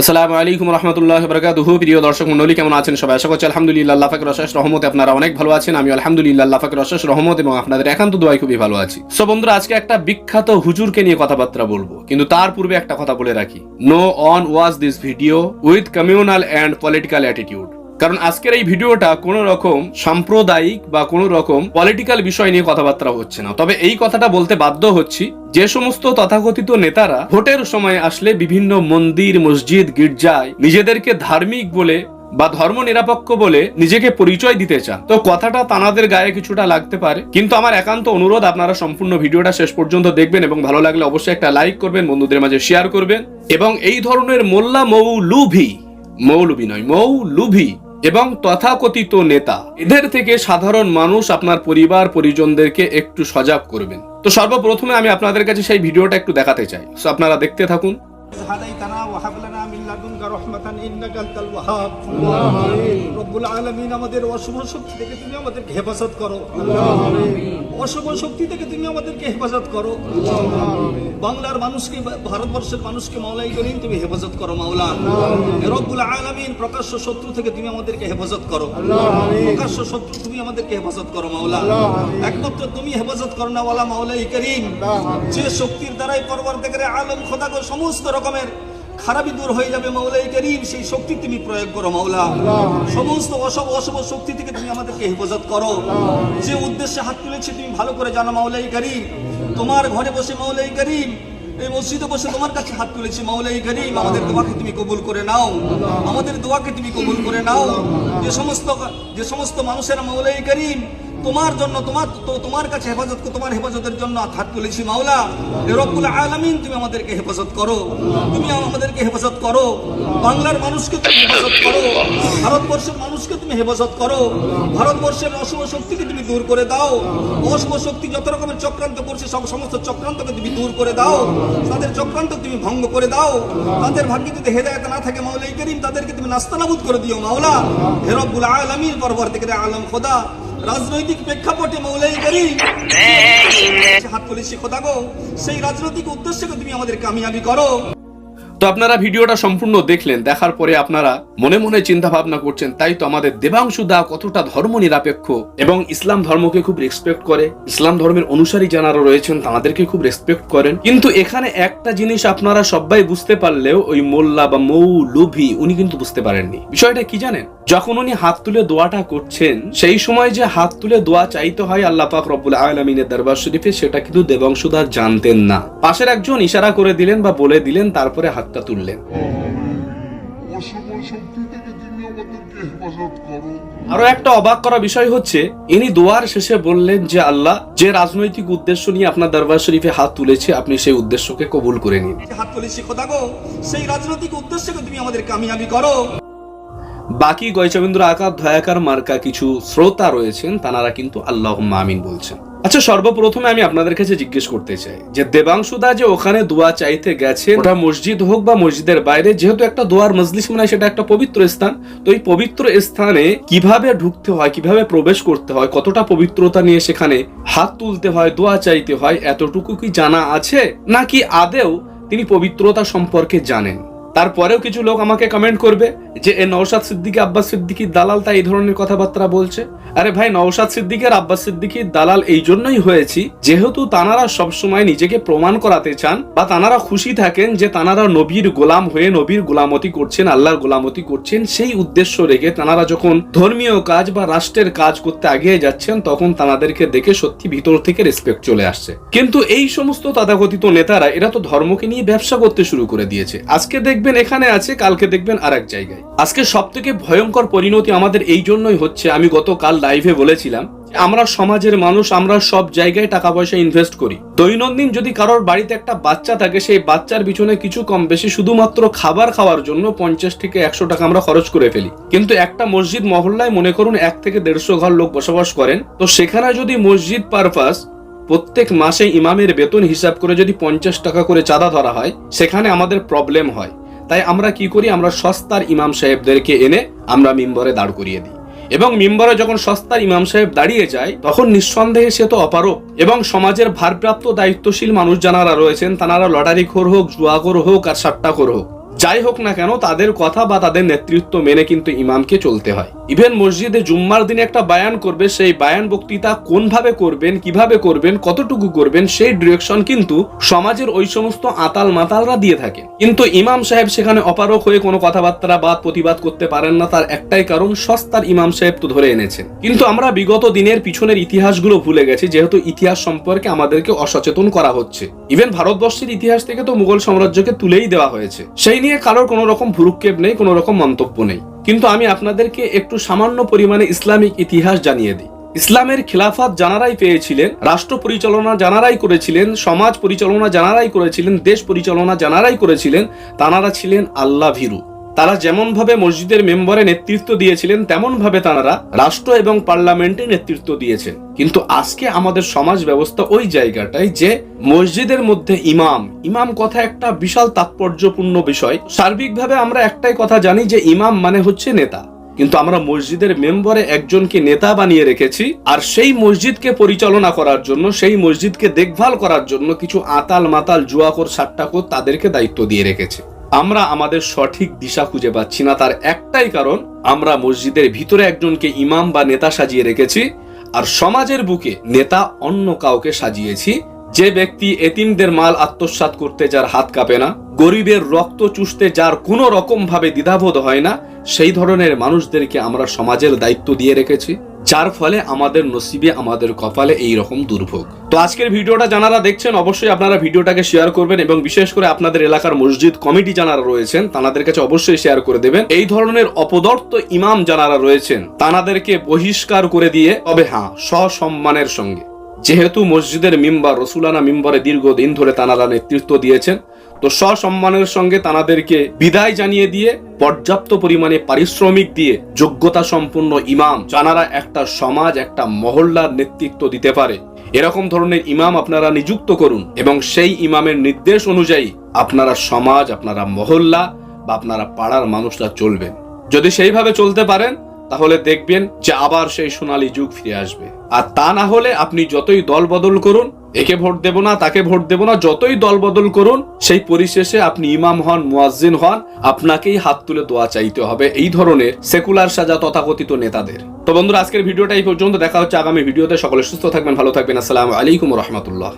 আসসালামু আলাইকুম রহমতুল্লাহ বরকাতুহু। প্রিয় দর্শক মন্ডলী কেমন আছেন সবাই? আশা করছি আলহামদুলিল্লাহ, আল্লাহ ফাকর রহমতে আপনারা অনেক ভালো আছেন। আমি আলহামদুলিল্লাহ, আল্লাহ ফাকর রহমত এবং আপনাদের একান্ত দোয়াই খুবই ভালো আছি। সো বন্ধুরা, আজকে একটা বিখ্যাত হুজুরকে নিয়ে কথাবার্তা বলব। কিন্তু তার পূর্বে একটা কথা বলে রাখি। No one watch this video with communal and political attitude কারণ আজকের এই ভিডিওটা কোনো রকম সাম্প্রদায়িক বা কোনো রকম পলিটিক্যাল বিষয় নিয়ে কথাবার্তা হচ্ছে না। তবে এই কথাটা বলতে বাধ্য হচ্ছি, যে সমস্ত তথাকথিত নেতারা ভোটের সময় আসলে বিভিন্ন মন্দির, মসজিদ, গির্জায় নিজেদেরকে ধার্মিক বলে বা ধর্ম নিরপেক্ষ বলে নিজেকে পরিচয় দিতে চান। তো কথাটা তানাদের গায়ে কিছুটা লাগতে পারে। কিন্তু আমার একান্ত অনুরোধ, আপনারা সম্পূর্ণ ভিডিওটা শেষ পর্যন্ত দেখবেন এবং ভালো লাগলে অবশ্যই একটা লাইক করবেন, বন্ধুদের মাঝে শেয়ার করবেন। এবং এই ধরনের মোল্লা মৌলুভি মৌলবি নয়, মৌলুভি এবং তথাকথিত নেতা। এদের থেকে সাধারণ মানুষ আপনার পরিবার, পরিজনদেরকে একটু সজাগ করবেন। তো সর্বপ্রথমে আমি আপনাদের কাছে সেই ভিডিওটা একটু দেখাতে চাই। সো আপনারা দেখতে থাকুন। হেফাজত করো। অশুভ শক্তি থেকে তুমি আমাদেরকে হেফাজত করো। বাংলার মানুষকে ভারতবর্ষের মানুষকে মাওলাই করিন তুমি হেফাজত করো মাওলা। রব্বুল আলামিন প্রকাশ্য শত্রু থেকে তুমি আমাদেরকে হেফাজত করো। প্রকাশ্য শত্রু তুমি আমাদেরকে হেফাজত করো মাওলা। একমাত্র তুমি হেফাজত করো না ওয়ালা মাওলাই করিম যে শক্তির দ্বারাই পরবর্তীকালে আলম খোদাগো সমস্ত রকমের খারাপই দূর হয়ে যাবে মাওলাই করিম, সেই শক্তি তুমি প্রয়োগ করো মাওলা। সমস্ত অশুভ অশুভ শক্তি থেকে তুমি আমাদেরকে হেফাজত করো। যে উদ্দেশ্যে হাত তুলেছি, তুমি ভালো করে জানো মাওলাই করিম। তোমার ঘরে বসে মাওলাই করিম, এই মসজিদে বসে তোমার কাছে হাত তুলেছি মাওলাই করিম। আমাদের দোয়াকে তুমি কবুল করে নাও। আমাদের দোয়াকে তুমি কবুল করে নাও। যে সমস্ত যে সমস্ত মানুষের মাওলাই করিম তোমার জন্য, তোমার তোমার কাছে হেফাজত, তোমার হেফাজতের জন্য হাত তুলেছি, মাওলা। রব্বুল আলামিন, তুমি আমাদেরকে হেফাজত করো। তুমি আমাদেরকে হেফাজত করো। বাংলার মানুষকে তুমি হেফাজত করো। ভারতবর্ষের মানুষকে তুমি হেফাজত করো। ভারতবর্ষের অশুভ শক্তিকে তুমি দূর করে দাও। অশুভ শক্তি যত রকমের চক্রান্ত করছে, সব সমস্ত চক্রান্তকে তুমি দূর করে দাও। তাদের চক্রান্ত তুমি ভঙ্গ করে দাও। তাদের ভাগ্যে যদি হেদায়ত না থাকে, মাওলাই করিম, তাদেরকে তুমি নাস্তানাবুদ করে দিও, মাওলা। হে রব্বুল আলামিন পরবর্তীকে আলম খোদা। রাজনৈতিক প্রেক্ষাপটে মৌলাই করি হাত তুলেছি খোদা গো সেই রাজনৈতিক উদ্দেশ্যকে তুমি আমাদের কামিয়াবি করো। তো আপনারা ভিডিওটা সম্পূর্ণ দেখলেন, দেখার পরে আপনারা মনে মনে চিন্তা ভাবনা করছেন, তাই তো আমাদের দেবাংশু দা কতটা ধর্ম নিরপেক্ষ এবং ইসলাম ধর্মকে খুব রেসপেক্ট করে, ইসলাম ধর্মের অনুসারী যারা রয়েছেন, তাদেরকে খুব রেসপেক্ট করেন। কিন্তু এখানে একটা জিনিস আপনারা সবাই বুঝতে পারলেও ওই মোল্লা বা মৌ লুভি উনি কিন্তু বুঝতে পারেননি। বিষয়টা কি জানেন? যখন উনি হাত তুলে দোয়াটা করছেন, সেই সময় যে হাত তুলে দোয়া চাইতে হয় আল্লাহ পাক রব্বুল আলমিনের দরবার শরীফে, সেটা কিন্তু দেবাংশুদার জানতেন না। পাশের একজন ইশারা করে দিলেন বা বলে দিলেন, তারপরে হাতটা তুললেন আরও একটা অবাক করা বিষয় হচ্ছে ইনি দোয়ার শেষে বললেন যে আল্লাহ যে রাজনৈতিক উদ্দেশ্য নিয়ে আপনার দরবার শরীফে হাত তুলেছে আপনি সেই উদ্দেশ্যকে কবুল করে নিন। হাত তুলেছি খোদা গো সেই রাজনৈতিক উদ্দেশ্যকে তুমি আমাদের কামিয়াবি করো। বাকি গয়চবেন্দ্র আকার ধয়াকার মার্কা কিছু শ্রোতা রয়েছেন তানারা কিন্তু আল্লাহ আমিন বলছেন। আচ্ছা সর্বপ্রথমে আমি আপনাদের কাছে জিজ্ঞেস করতে চাই যে দেবাংশুদা যে ওখানে দোয়া চাইতে গেছে ওটা মসজিদ হোক বা মসজিদের বাইরে, যেহেতু একটা দোয়ার মজলিস মানে সেটা একটা পবিত্র স্থান, তো এই পবিত্র স্থানে কীভাবে ঢুকতে হয়, কীভাবে প্রবেশ করতে হয়, কতটা পবিত্রতা নিয়ে সেখানে হাত তুলতে হয়, দোয়া চাইতে হয়, এতটুকু কি জানা আছে? নাকি আদেও তিনি পবিত্রতা সম্পর্কে জানেন? তারপরেও কিছু লোক আমাকে কমেন্ট করবে যে, এ নৌসাদ সিদ্দিকি, আব্বাস সিদ্দিকির দালাল তাই এই ধরনের কথাবার্তা বলছে? আরে ভাই নৌসাদ সিদ্দিকের আব্বাস সিদ্দিকির দালাল এই জন্যই হয়েছি, যেহেতু তানারা সবসময় নিজেকে প্রমাণ করাতে চান বা তানারা খুশি থাকেন যে তানারা নবীর গোলাম হয়ে নবীর গোলামতি করছেন, আল্লাহর গোলামতি করছেন, সেই উদ্দেশ্য রেখে তানারা যখন ধর্মীয় কাজ বা রাষ্ট্রের কাজ করতে এগিয়ে যাচ্ছেন, তখন তানাদেরকে দেখে সত্যি ভিতর থেকে রেসপেক্ট চলে আসছে। কিন্তু এই সমস্ত তথাকথিত নেতারা, এরা তো ধর্মকে নিয়ে ব্যবসা করতে শুরু করে দিয়েছে। আজকে দেখবেন এখানে আছে, কালকে দেখবেন আর এক জায়গায়। আজকে সব থেকে ভয়ঙ্কর পরিণতি আমাদের এই জন্যই হচ্ছে, আমি গতকাল লাইভে বলেছিলাম, আমরা সমাজের মানুষ, আমরা সব জায়গায় টাকা পয়সা ইনভেস্ট করি। দৈনন্দিন যদি কারোর বাড়িতে একটা বাচ্চা থাকে, সেই বাচ্চার পিছনে কিছু কম বেশি শুধুমাত্র খাবার খাওয়ার জন্য পঞ্চাশ থেকে একশো টাকা আমরা খরচ করে ফেলি। কিন্তু একটা মসজিদ মহল্লায়, মনে করুন এক থেকে দেড়শো ঘর লোক বসবাস করেন, তো সেখানে যদি মসজিদ পারপাস প্রত্যেক মাসে ইমামের বেতন হিসাব করে যদি পঞ্চাশ টাকা করে চাঁদা ধরা হয়, সেখানে আমাদের প্রবলেম হয়। তাই আমরা কি করি? আমরা সস্তার ইমাম সাহেবদেরকে এনে আমরা মিম্বরে দাঁড় করিয়ে দিই। এবং মিম্বরে যখন সস্তার ইমাম সাহেব দাঁড়িয়ে যায়, তখন নিঃসন্দেহে সে তো অপারক এবং সমাজের ভারপ্রাপ্ত দায়িত্বশীল মানুষ যারা রয়েছেন তারা লটারি খোর হোক, জুয়াখোর হোক আর সাট্টাখোর হোক। যাই হোক না কেন, তাদের কথা বা তাদের নেতৃত্ব মেনে কিন্তু ইমামকে চলতে হয়। ইভেন মসজিদে জুম্মার দিনে একটা বায়ান করবে, সেই বায়ান বক্তৃতা কোনভাবে করবেন, কীভাবে করবেন, কতটুকু করবেন, সেই ডিরেকশন কিন্তু সমাজের ওই সমস্ত আতাল মাতালরা দিয়ে থাকে। কিন্তু ইমাম সাহেব সেখানে অপারক হয়ে কোনো কথাবার্তা বা প্রতিবাদ করতে পারেন না, তার একটাই কারণ, সস্তার ইমাম সাহেব তো ধরে এনেছেন। কিন্তু আমরা বিগত দিনের পিছনের ইতিহাসগুলো ভুলে গেছি, যেহেতু ইতিহাস সম্পর্কে আমাদেরকে অসচেতন করা হচ্ছে। ইভেন ভারতবর্ষের ইতিহাস থেকে তো মুঘল সাম্রাজ্যকে তুলেই দেওয়া হয়েছে। সেই নিয়ে কারোর কোনো রকম ভুরুক্ষেপ নেই, কোনো রকম মন্তব্য নেই। কিন্তু আমি আপনাদেরকে একটু সামান্য পরিমাণে ইসলামিক ইতিহাস জানিয়ে দিই। ইসলামের খিলাফত জানারাই পেয়েছিলেন, রাষ্ট্র পরিচালনা জানারাই করেছিলেন, সমাজ পরিচালনা জানারাই করেছিলেন, দেশ পরিচালনা জানারাই করেছিলেন, তানারা ছিলেন আল্লাহ ভীরু তারা যেমন ভাবে মসজিদের মেম্বারে নেতৃত্ব দিয়েছিলেন তেমন ভাবে তারা রাষ্ট্র এবং পার্লামেন্টে নেতৃত্ব দিয়েছেন। কিন্তু আজকে আমাদের সমাজ ব্যবস্থা ওই জায়গাটায় যে মসজিদের মধ্যে ইমাম ইমাম কথা একটা বিশাল তাৎপর্যপূর্ণ বিষয়। সার্বিকভাবে আমরা একটাই কথা জানি যে ইমাম মানে হচ্ছে নেতা। কিন্তু আমরা মসজিদের মেম্বারে একজনকে নেতা বানিয়ে রেখেছি, আর সেই মসজিদকে পরিচালনা করার জন্য, সেই মসজিদকে দেখভাল করার জন্য কিছু আতাল মাতাল জুয়াকর সাট্টাকর তাদেরকে দায়িত্ব দিয়ে রেখেছে। আমরা আমাদের সঠিক দিশা খুঁজে পাচ্ছি না। তার একটাই কারণ, আমরা মসজিদের ভিতরে একজনকে ইমাম বা নেতা সাজিয়ে রেখেছি, আর সমাজের বুকে নেতা অন্য কাউকে সাজিয়েছি। যে ব্যক্তি এতিমদের মাল আত্মসাৎ করতে যার হাত কাঁপে না, গরিবের রক্ত চুষতে যার কোনো রকম ভাবে দ্বিধাবোধ হয় না, সেই ধরনের মানুষদেরকে আমরা সমাজের দায়িত্ব দিয়ে রেখেছি, যার ফলে আমাদের নসিবে, আমাদের কপালে এই রকম দুর্ভোগ। তো আজকের ভিডিওটা যারা দেখছেন, অবশ্যই আপনারা ভিডিওটাকে শেয়ার করবেন এবং বিশেষ করে আপনাদের এলাকার মসজিদ কমিটি যারা রয়েছেন তাদের কাছে অবশ্যই শেয়ার করে দেবেন। এই ধরনের অপদর্থ ইমাম যারা রয়েছেন, তানাদেরকে বহিষ্কার করে দিয়ে, তবে হ্যাঁ সসম্মানের সঙ্গে। যেহেতু মসজিদের মিম্বার, রসুলানা মিম্বারে দীর্ঘদিন ধরে তানারা নেতৃত্ব দিয়েছেন, তো সসম্মানের সঙ্গে তানাদেরকে বিদায় জানিয়ে দিয়ে, পর্যাপ্ত পরিমাণে পারিশ্রমিক দিয়ে যোগ্যতা সম্পন্ন ইমাম জানারা একটা সমাজ, একটা মহল্লার নেতৃত্ব দিতে পারে। এরকম ধরনের ইমাম আপনারা নিযুক্ত করুন এবং সেই ইমামের নির্দেশ অনুযায়ী আপনারা সমাজ, আপনারা মহল্লা বা আপনারা পাড়ার মানুষরা চলবেন। যদি সেইভাবে চলতে পারেন তাহলে দেখবেন যে আবার সেই সোনালী যুগ ফিরে আসবে। আর তা না হলে আপনি যতই দল বদল করুন, একে ভোট দেব না, তাকে ভোট দেব না, যতই দল বদল করুন, সেই পরিশেষে আপনি ইমাম হন, মুয়াজ্জিন হন, আপনাকেই হাত তুলে দোয়া চাইতে হবে এই ধরনের সেকুলার সাজা তথাকথিত নেতাদের। তো বন্ধুরা, আজকের ভিডিওটা এই পর্যন্ত। দেখা হচ্ছে আগামী ভিডিওতে। সকলে সুস্থ থাকবেন, ভালো থাকবেন। আসসালামু আলাইকুম রহমতুল্লাহ।